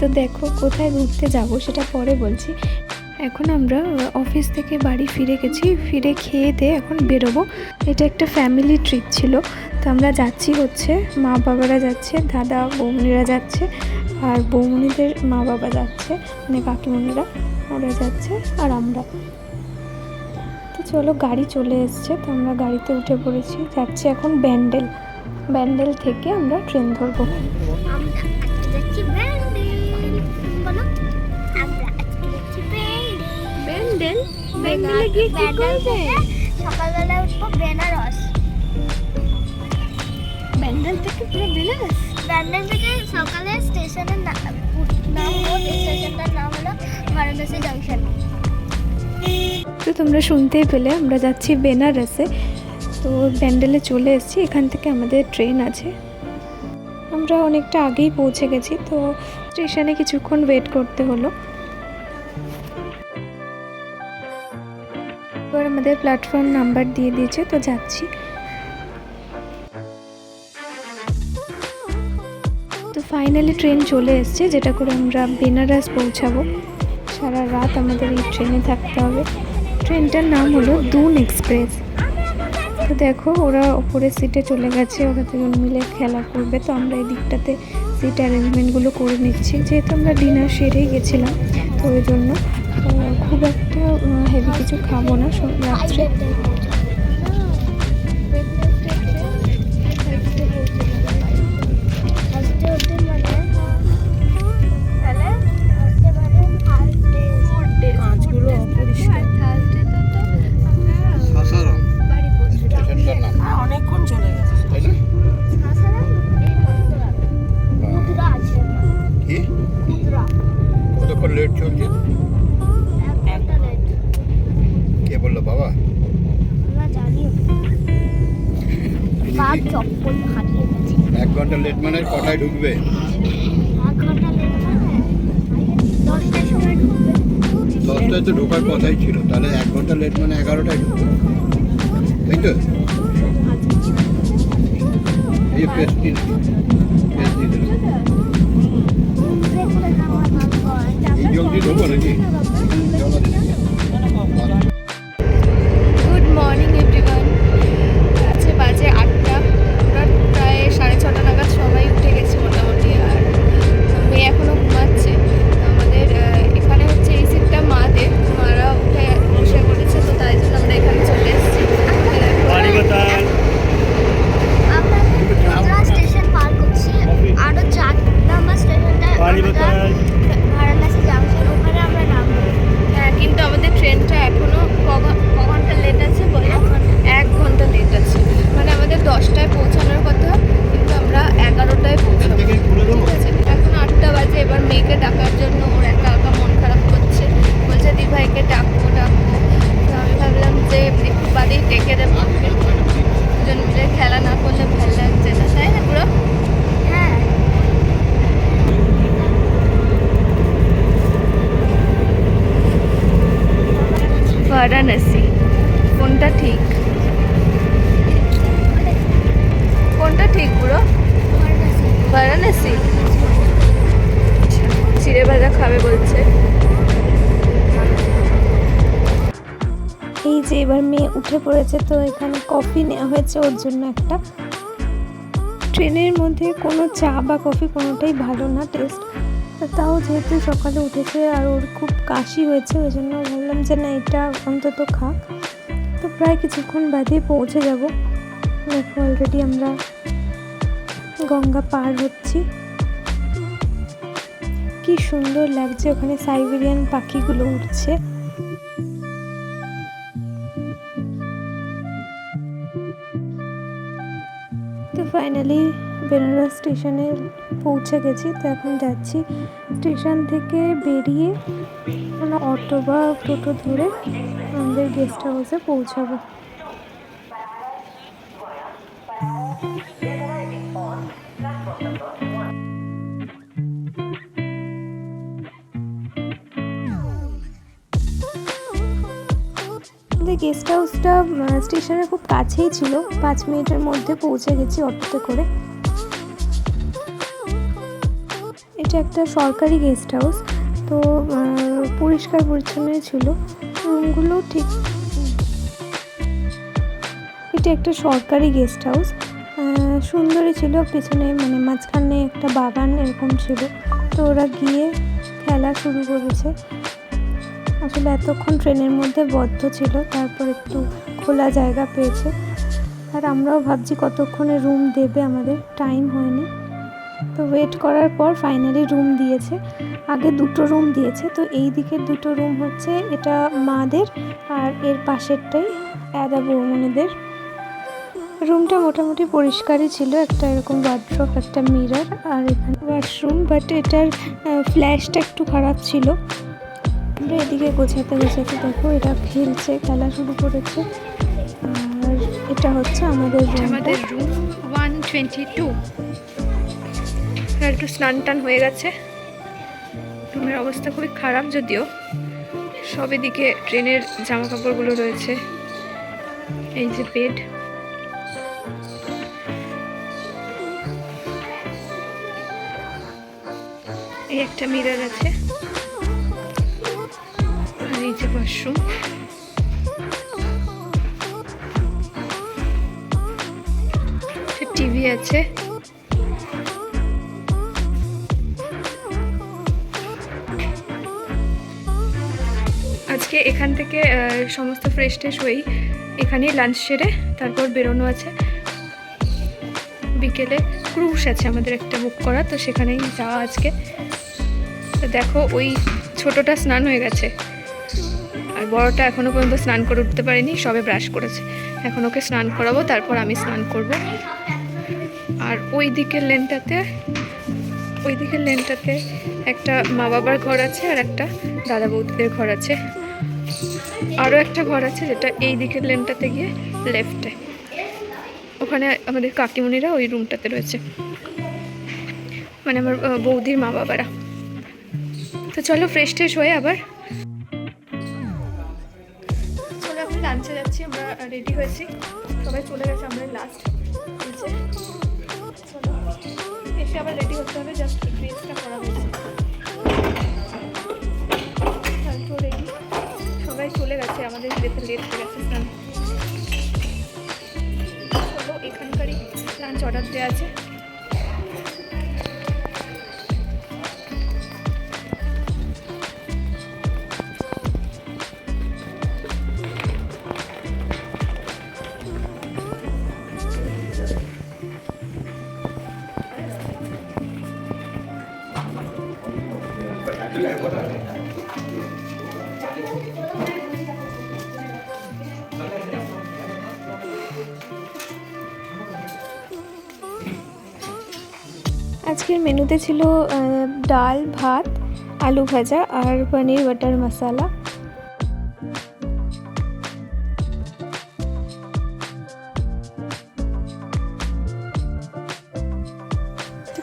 তো দেখো কোথায় ঘুরতে যাব সেটা পরে বলছি। এখন আমরা অফিস থেকে বাড়ি ফিরে গেছি, ফিরে খেয়ে দিয়ে এখন বেরোবো। এটা একটা ফ্যামিলি ট্রিপ ছিল, তো আমরা যাচ্ছি হচ্ছে মা বাবারা যাচ্ছে, দাদা, বৌমনিরা যাচ্ছে, আর বৌমনিদের মা বাবা যাচ্ছে মানে কাকিমণিরা ওরা যাচ্ছে, আর আমরা। তো চলো গাড়ি চলে এসছে, তো আমরা গাড়িতে উঠে পড়েছি, যাচ্ছি এখন ব্যান্ডেল। ব্যান্ডেল থেকে আমরা ট্রেন ধরবো। ব্যান্ডেল ব্যান্ডেল ব্যান্ডেল থেকে সকালবেলা উঠবো বেনারস। ব্যান্ডেল থেকে পুরো বেনারস? ব্যান্ডেল থেকে সকালে স্টেশনের নাম স্টেশনটার নাম হলো বারাণসী জাংশন। তো তোমরা শুনতেই পেলে আমরা যাচ্ছি বেনারসে। তো ব্যান্ডেলে চলে এসেছি এখান থেকে আমাদের ট্রেন আছে। আমরা অনেকটা আগেই পৌঁছে গেছি তো স্টেশনে কিছুক্ষণ ওয়েট করতে হলো। এবার আমাদের প্ল্যাটফর্ম নাম্বার দিয়ে দিয়েছে, তো যাচ্ছি। তো ফাইনালি ট্রেন চলে এসেছে, যেটা করে আমরা বেনারস পৌঁছাবো। সারা রাত আমাদের এই ট্রেনে থাকতে হবে। ট্রেনটার নাম হলো দুন এক্সপ্রেস তো দেখো, ওরা ওপরের সিটে চলে গেছে, ওরা দুজন মিলে খেলা করবে। তো আমরা এই দিকটাতে সিট অ্যারেঞ্জমেন্টগুলো করে নিচ্ছি। যেহেতু আমরা ডিনার সেরেই গেছিলাম, তো ওই জন্য খুব একটা হেভি কিছু খাব না রাত্রে। চপ্পল হারিয়ে গেছে। এক ঘণ্টা লেট মানে কটায় ঢুকবে? এক ঘণ্টা লেট দশটার সময় ঢুকবে দশটায় তো ঢোকার কথাই ছিল তাহলে এক ঘণ্টা লেট মানে এগারোটায় ঢুকবে। তাই তো? এই পেস্ট এই জলদি ঢোকো নাকি? জল এবার মেয়ে উঠে পড়েছে, তো এখানে কফি নেওয়া হয়েছে। ওর জন্য একটা ট্রেনের মধ্যে কোনো চা বা কফি কোনোটাই ভালো না টেস্ট তাও যেহেতু সকালে উঠেছে আর ওর খুব কাশি হয়েছে, ওই জন্য ভাবলাম যে না, এটা অন্তত খাক। তো প্রায় কিছুক্ষণ বাদেই পৌঁছে যাব। দেখো অলরেডি আমরা গঙ্গা পার হচ্ছি। কি সুন্দর লাগছে, ওখানে সাইবেরিয়ান পাখিগুলো উঠছে ফাইনালি বেনারস স্টেশনে পৌঁছে গেছি। তো এখন যাচ্ছি স্টেশন থেকে বেরিয়ে কোনো অটো বা টোটো ধরে আমাদের গেস্ট হাউসে পৌঁছাবো। আমাদের গেস্ট হাউসটা স্টেশনের খুব কাছেই ছিল। পাঁচ মিনিটের মধ্যে পৌঁছে গেছি অটোতে করে। এটা একটা সরকারি গেস্ট হাউস তো পরিষ্কার পরিচ্ছন্নই ছিল। রুমগুলো ঠিক এটা একটা সরকারি গেস্ট হাউস সুন্দরই ছিল। পেছনে মানে মাঝখানে একটা বাগান এরকম ছিল। তো ওরা গিয়ে খেলা শুরু করেছে। আসলে এতক্ষণ ট্রেনের মধ্যে বদ্ধ ছিল, তারপর একটু খোলা জায়গা পেয়েছে। আর আমরাও ভাবছি কতক্ষণে রুম দেবে আমাদের টাইম হয়নি। তো ওয়েট করার পর ফাইনালি রুম দিয়েছে। আগে দুটো রুম দিয়েছে, তো এই দিকের দুটো রুম হচ্ছে এটা মাদের আর এর পাশেরটাই অ্যাদা বৌমনিদের। রুমটা মোটামুটি পরিষ্কারই ছিল, একটা এরকম ওয়ার্ড্রপ একটা মিরর আর এখানে ওয়াশরুম বাট এটার ফ্ল্যাশটা একটু খারাপ ছিল। আমরা এদিকে গোছাতে গোছাতে দেখো এটা খেলছে খেলা শুরু করেছে। আর এটা হচ্ছে আমাদের আমাদের রুম ওয়ান টোয়েন্টি টু একটু স্নান টান হয়ে গেছে। রুমের অবস্থা খুবই খারাপ যদিও। সব এদিকে ট্রেনের জামা কাপড়গুলো রয়েছে। এই যে বেড এই একটা মিরর আছে। যে ওয়াশরুম টিভি আছে আজকে এখান থেকে সমস্ত ফ্রেশ ট্রেশ হয়েই এখানেই লাঞ্চ সেরে তারপর বেরোনো আছে। বিকেলে ক্রুশ আছে আমাদের একটা বুক করা, তো সেখানেই যাওয়া আজকে। তো দেখো ওই ছোটটা স্নান হয়ে গেছে। আর বড়টা এখনও পর্যন্ত স্নান করে উঠতে পারেনি, সবে ব্রাশ করেছে। এখন ওকে স্নান করাবো, তারপর আমি স্নান করব। আর ওই দিকের লেনটাতে ওই দিকের লেনটাতে একটা মা বাবার ঘর আছে আর একটা দাদা বৌদিদের ঘর আছে। আরও একটা ঘর আছে যেটা এই দিকের লেনটাতে গিয়ে লেফটে। ওখানে আমাদের কাকিমণিরা ওই রুমটাতে রয়েছে। মানে আমার বৌদির মা বাবারা। তো চলো ফ্রেশ ট্রেশ হয়ে আবার লাঞ্চে যাচ্ছি, আমরা রেডি হয়েছি। সবাই চলে গেছে আমরা লাস্ট এসে আবার রেডি হতে হবে জাস্ট ড্রেসটা করা হয়েছে। সবাই চলে গেছে, আমাদের যেতে লেট হয়ে গেছে স্নান। চলো, এখানকারই লাঞ্চ অর্ডার দেওয়া আছে। আজকের মেনুতে ছিল ডাল, ভাত, আলু ভাজা আর পনির বাটার মশালা।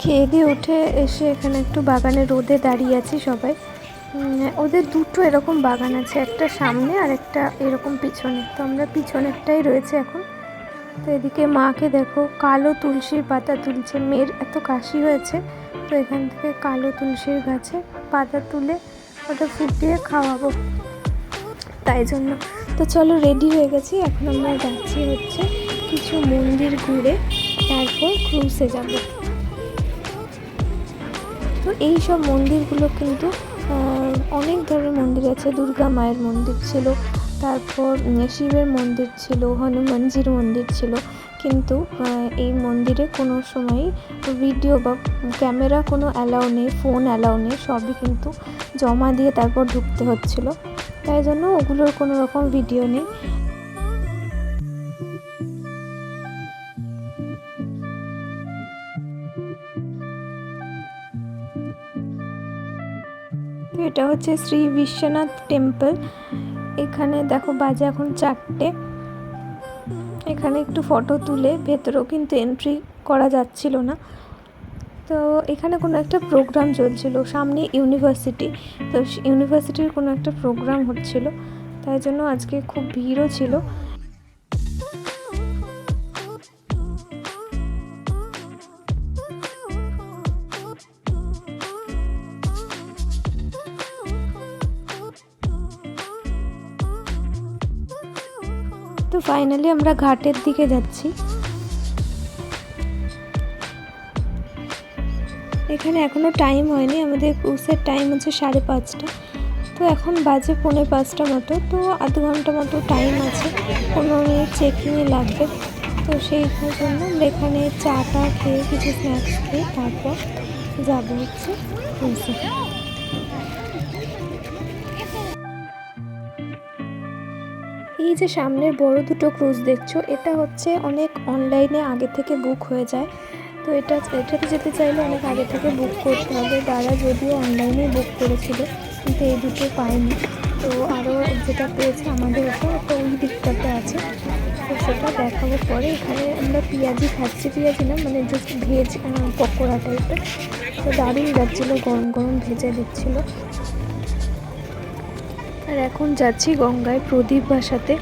খেয়ে দিয়ে উঠে এসে এখানে একটু বাগানে রোদে দাঁড়িয়ে আছি সবাই। ওদের দুটো এরকম বাগান আছে, একটা সামনে আর একটা এরকম পিছনে। তো আমরা পিছনেরটাই রয়েছে এখন। তো এদিকে মাকে দেখো, কালো তুলসীর পাতা তুলছে। মেয়ের এত কাশি হয়েছে, তো এখান থেকে কালো তুলসীর গাছে পাতা তুলে ওটা ফুটিয়ে খাওয়াবো। তাই জন্য। তো চলো রেডি হয়ে গেছি, এখন আমরা যাচ্ছি হচ্ছে কিছু মন্দির ঘুরে, তারপর ক্রুজে যাব। তো এই সব মন্দিরগুলো কিন্তু অনেক ধরনের মন্দির আছে। দুর্গা মায়ের মন্দির ছিল, তারপর শিবের মন্দির ছিল, হনুমানজির মন্দির ছিল। কিন্তু এই মন্দিরে কোনো সময়ই ভিডিও বা ক্যামেরা কোনো অ্যালাউ নেই ফোন অ্যালাউ নেই, সবই কিন্তু জমা দিয়ে তারপর ঢুকতে হচ্ছিল। তাই জন্য ওগুলোর কোনো রকম ভিডিও নেই। তো এটা হচ্ছে শ্রী বিশ্বনাথ টেম্পল। এখানে দেখো বাজে এখন চারটে। এখানে একটু ফটো তুলে ভেতরেও কিন্তু এন্ট্রি করা যাচ্ছিল না। তো এখানে কোনো একটা প্রোগ্রাম চলছিল, সামনে ইউনিভার্সিটি তো ইউনিভার্সিটির কোনো একটা প্রোগ্রাম হচ্ছিল, তাই জন্য আজকে খুব ভিড়ও ছিল। তো ফাইনালি আমরা ঘাটের দিকে যাচ্ছি। এখানে এখনও টাইম হয়নি, আমাদের ক্রুজের টাইম হচ্ছে সাড়ে পাঁচটা। তো এখন বাজে পৌনে পাঁচটা মতো, তো আধ ঘণ্টা মতো টাইম আছে, পনেরো মিনিট চেকিংয়ে লাগবে। তো সেই জন্য আমরা এখানে চাটা খেয়ে কিছু স্ন্যাক্স খেয়ে তারপর যাব হচ্ছে এই যে সামনের বড় দুটো ক্রুজ দেখছ, এটা হচ্ছে অনেক অনলাইনে আগে থেকে বুক হয়ে যায়। তো এটা, এটাতে যেতে চাইলে অনেক আগে থেকে বুক করতে হবে। তারা যদিও অনলাইনে বুক করেছিল, কিন্তু এই দুটো পায়নি। তো আরও যেটা পেয়েছে আমাদের ওটা তো ওই দিকটাতে আছে। তো সেটা দেখাবো পরে। এখানে আমরা পেঁয়াজি খাচ্ছি, পেঁয়াজি না মানে জাস্ট ভেজ পকোড়া টাইপের তো দারুণ যাচ্ছিল গরম গরম ভেজে দিচ্ছিল। আর এখন যাচ্ছি গঙ্গায় প্রদীপ বাসাতে